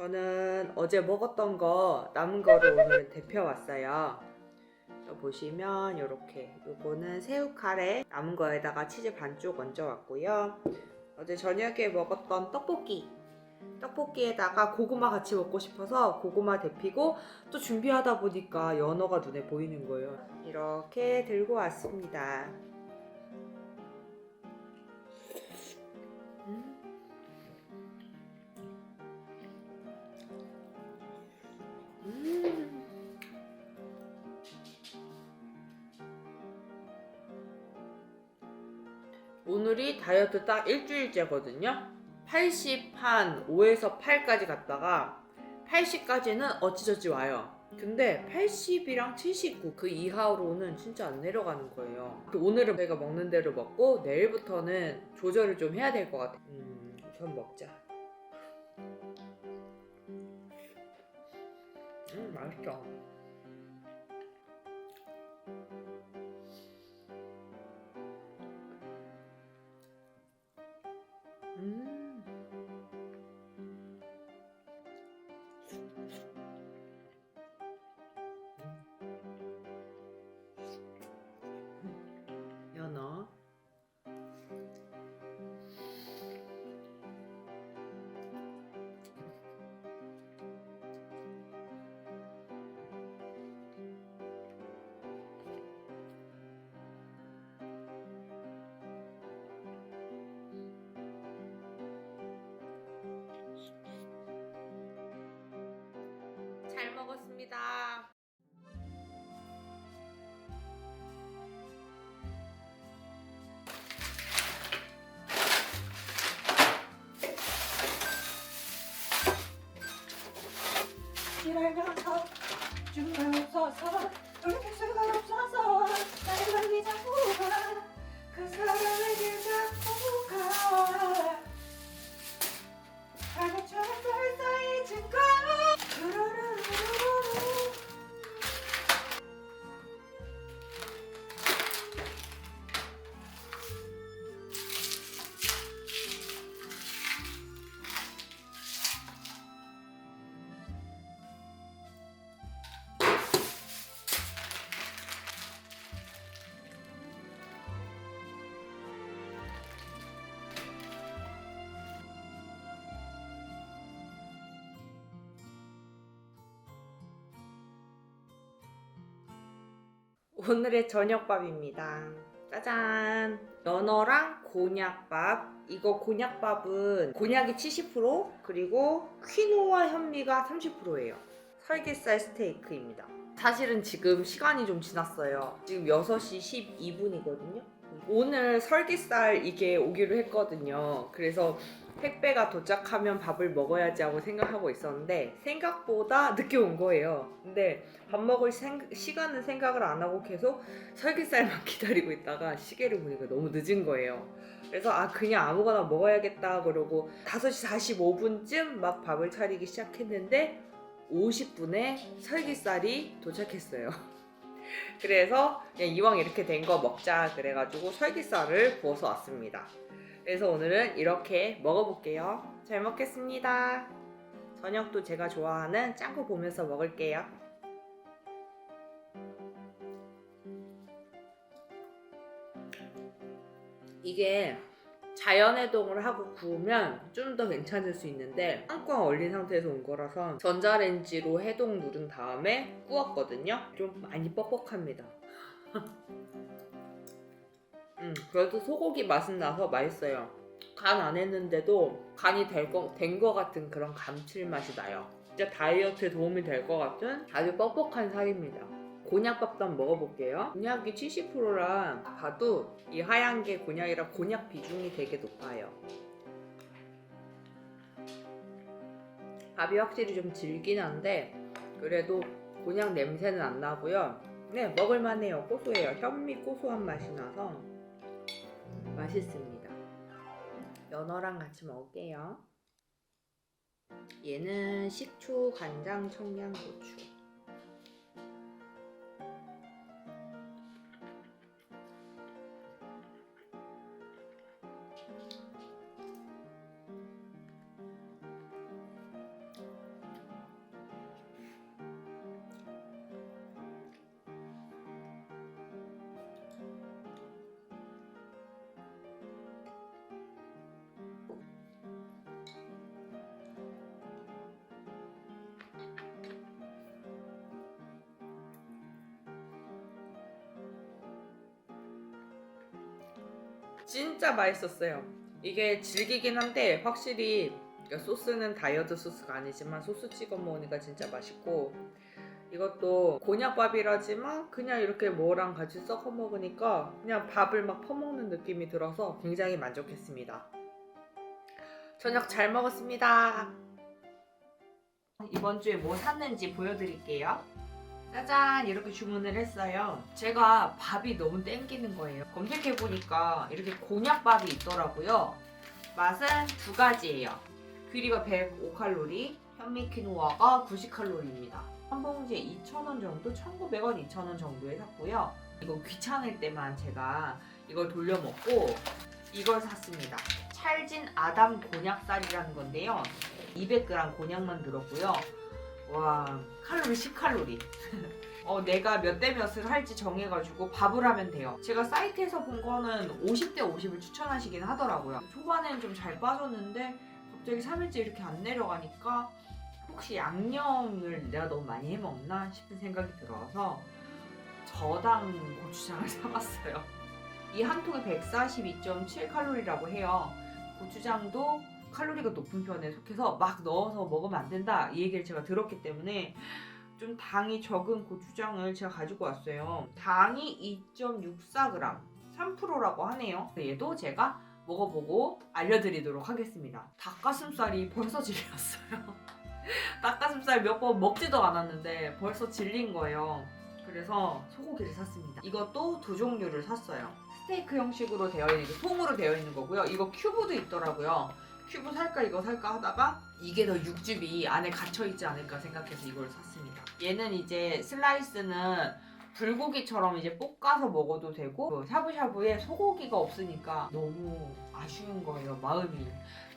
저는 어제 먹었던 거 남은 거를 오늘 데펴 왔어요. 저 보시면 이렇게 요거는 새우 카레 남은 거에다가 치즈 반쪽 얹어 왔고요. 어제 저녁에 먹었던 떡볶이 떡볶이에다가 고구마 같이 먹고 싶어서 고구마 데피고 또 준비하다 보니까 연어가 눈에 보이는 거예요. 이렇게 들고 왔습니다. 오늘이 다이어트 딱 일주일째거든요. 80 한 5에서 8까지 갔다가 80까지는 어찌저찌 와요. 근데 80이랑 79 그 이하로는 진짜 안 내려가는 거예요. 그 오늘은 제가 먹는 대로 먹고 내일부터는 조절을 좀 해야 될 것 같아요. 음, 우선 먹자. 음, 맛있어. 없어서 돌릴 오늘의 저녁밥입니다. 짜잔! 연어랑 곤약밥. 이거 곤약밥은 곤약이 70% 그리고 퀴노아 현미가 30%예요. 설계살 스테이크입니다. 사실은 지금 시간이 좀 지났어요. 지금 6시 12분이거든요. 오늘 설계살 이게 오기로 했거든요. 그래서 택배가 도착하면 밥을 먹어야지 하고 생각하고 있었는데 생각보다 늦게 온 거예요. 근데 밥 먹을 생- 시간은 생각을 안 하고 계속 설계살만 기다리고 있다가 시계를 보니까 너무 늦은 거예요. 그래서 아 그냥 아무거나 먹어야겠다 그러고 5시 45분쯤 막 밥을 차리기 시작했는데 50분에 설계살이 도착했어요. 그래서 그냥 이왕 이렇게 된 거 먹자 그래가지고 설계살을 구워서 왔습니다. 그래서 오늘은 이렇게 먹어볼게요. 잘 먹겠습니다. 저녁도 제가 좋아하는 짱구 보면서 먹을게요. 이게 자연해동을 하고 구우면 좀 더 괜찮을 수 있는데 꽝꽝 얼린 상태에서 온 거라서 전자레인지로 해동 누른 다음에 구웠거든요. 좀 많이 뻑뻑합니다. 음, 그래도 소고기 맛은 나서 맛있어요. 간 안 했는데도 간이 된거 같은 그런 감칠맛이 나요. 진짜 다이어트에 도움이 될 것 같은 아주 뻑뻑한 살입니다. 곤약밥도 한번 먹어볼게요. 곤약이 70%라 봐도 이 하얀 게 곤약이라 곤약 비중이 되게 높아요. 밥이 확실히 좀 질긴 한데 그래도 곤약 냄새는 안 나고요. 네, 먹을만해요. 고소해요. 현미 고소한 맛이 나서 맛있습니다. 연어랑 같이 먹을게요. 얘는 식초, 간장, 청양고추. 진짜 맛있었어요. 이게 질기긴 한데 확실히 소스는 다이어트 소스가 아니지만 소스 찍어 먹으니까 진짜 맛있고 이것도 곤약밥이라지만 그냥 이렇게 뭐랑 같이 섞어 먹으니까 그냥 밥을 막 퍼먹는 느낌이 들어서 굉장히 만족했습니다. 저녁 잘 먹었습니다. 이번 주에 뭐 샀는지 보여드릴게요. 짜잔 이렇게 주문을 했어요. 제가 밥이 너무 땡기는 거예요. 검색해보니까 이렇게 곤약밥이 있더라고요. 맛은 두 가지예요. 귀리가 105칼로리, 현미키노아가 90칼로리입니다. 한 봉지에 2,000원 정도, 1,900원, 2,000원 정도에 샀고요. 이거 귀찮을 때만 제가 이걸 돌려 먹고 이걸 샀습니다. 찰진 아담 곤약쌀이라는 건데요. 200g 곤약만 들었고요. 와, 칼로리 10칼로리. 어, 내가 몇 대 몇을 할지 정해가지고 밥을 하면 돼요. 제가 사이트에서 본 거는 50대 50을 추천하시긴 하더라고요. 초반엔 좀 잘 빠졌는데 갑자기 3일째 이렇게 안 내려가니까 혹시 양념을 내가 너무 많이 해먹나 싶은 생각이 들어서 저당 고추장을 사봤어요. 이 한 통에 142.7칼로리라고 해요. 고추장도 칼로리가 높은 편에 속해서 막 넣어서 먹으면 안 된다 이 얘기를 제가 들었기 때문에 좀 당이 적은 고추장을 제가 가지고 왔어요. 당이 2.64g, 3%라고 하네요. 얘도 제가 먹어보고 알려드리도록 하겠습니다. 닭가슴살이 벌써 질렸어요. 닭가슴살 몇 번 먹지도 않았는데 벌써 질린 거예요. 그래서 소고기를 샀습니다. 이것도 두 종류를 샀어요. 스테이크 형식으로 되어 있는, 게 통으로 되어 있는 거고요. 이거 큐브도 있더라고요. 큐브 살까 이거 살까 하다가 이게 더 육즙이 안에 갇혀 있지 않을까 생각해서 이걸 샀습니다. 얘는 이제 슬라이스는 불고기처럼 이제 볶아서 먹어도 되고 그 샤브샤브에 소고기가 없으니까 너무 아쉬운 거예요 마음이.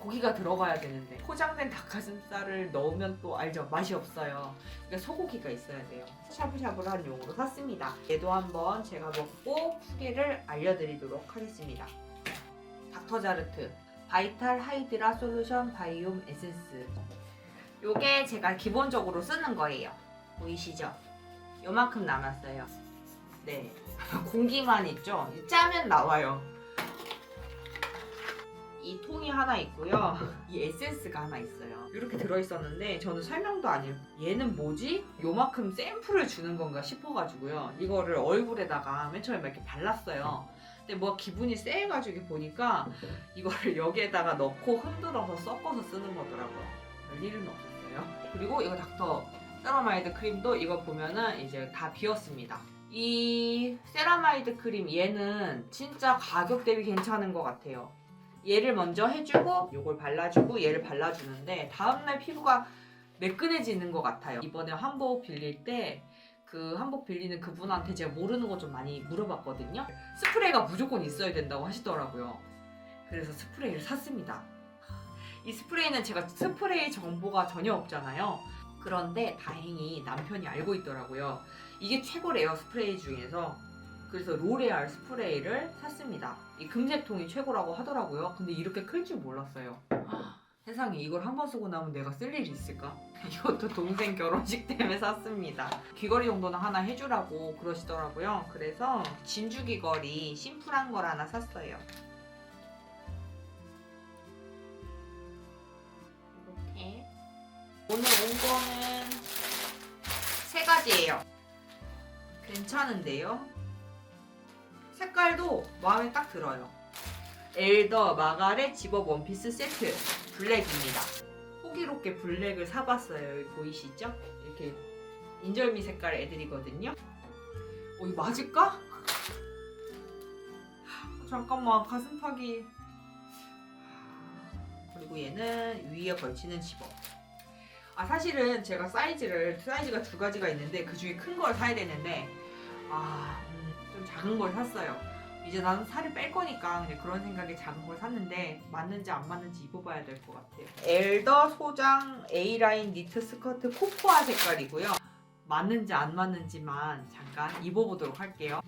고기가 들어가야 되는데. 포장된 닭가슴살을 넣으면 또 알죠? 맛이 없어요. 그러니까 소고기가 있어야 돼요. 샤브샤브를 한 용으로 샀습니다. 얘도 한번 제가 먹고 후기를 알려드리도록 하겠습니다. 닥터자르트 바이탈 하이드라 솔루션 바이옴 에센스. 요게 제가 기본적으로 쓰는 거예요. 보이시죠? 요만큼 남았어요. 네. 공기만 있죠? 짜면 나와요 이 통이 하나 있고요 이 에센스가 하나 있어요 이렇게 들어있었는데 저는 설명도 안 읽고 얘는 뭐지? 요만큼 샘플을 주는 건가 싶어가지고요 이거를 얼굴에다가 맨 처음에 막 이렇게 발랐어요 근데 뭐 기분이 쎄해가지고 보니까 이거를 여기에다가 넣고 흔들어서 섞어서 쓰는 거더라고요. 별일은 없었어요. 그리고 이거 닥터 세라마이드 크림도 이거 보면은 이제 다 비었습니다. 이 세라마이드 크림 얘는 진짜 가격 대비 괜찮은 것 같아요. 얘를 먼저 해주고 요걸 발라주고 얘를 발라주는데 다음날 피부가 매끈해지는 것 같아요. 이번에 한복 빌릴 때 그 한복 빌리는 그분한테 제가 모르는 거 좀 많이 물어봤거든요. 스프레이가 무조건 있어야 된다고 하시더라고요. 그래서 스프레이를 샀습니다. 이 스프레이는 제가 스프레이 정보가 전혀 없잖아요. 그런데 다행히 남편이 알고 있더라고요. 이게 최고래요, 스프레이 중에서. 그래서 로레알 스프레이를 샀습니다. 이 금색통이 최고라고 하더라고요. 근데 이렇게 클 줄 몰랐어요. 세상에 이걸 한 번 쓰고 나면 내가 쓸 일이 있을까? 이것도 동생 결혼식 때문에 샀습니다. 귀걸이 정도는 하나 해주라고 그러시더라고요. 그래서 진주 귀걸이 심플한 걸 하나 샀어요. 이렇게 오늘 온 거는 세 가지예요. 괜찮은데요? 색깔도 마음에 딱 들어요. 엘더 마가렛 집업 원피스 세트 블랙입니다. 호기롭게 블랙을 사봤어요. 여기 보이시죠? 이렇게 인절미 색깔 애들이거든요. 어, 이거 맞을까? 잠깐만 가슴팍이 그리고 얘는 위에 걸치는 집업 아 사실은 제가 사이즈를 사이즈가 두 가지가 있는데 그 중에 큰 걸 사야 되는데 아 좀 작은 걸 샀어요. 이제 나는 살을 뺄 거니까 그냥 그런 생각에 작은 걸 샀는데 맞는지 안 맞는지 입어봐야 될 것 같아요. 엘더 소장 A라인 니트 스커트 코코아 색깔이고요. 맞는지 안 맞는지만 잠깐 입어보도록 할게요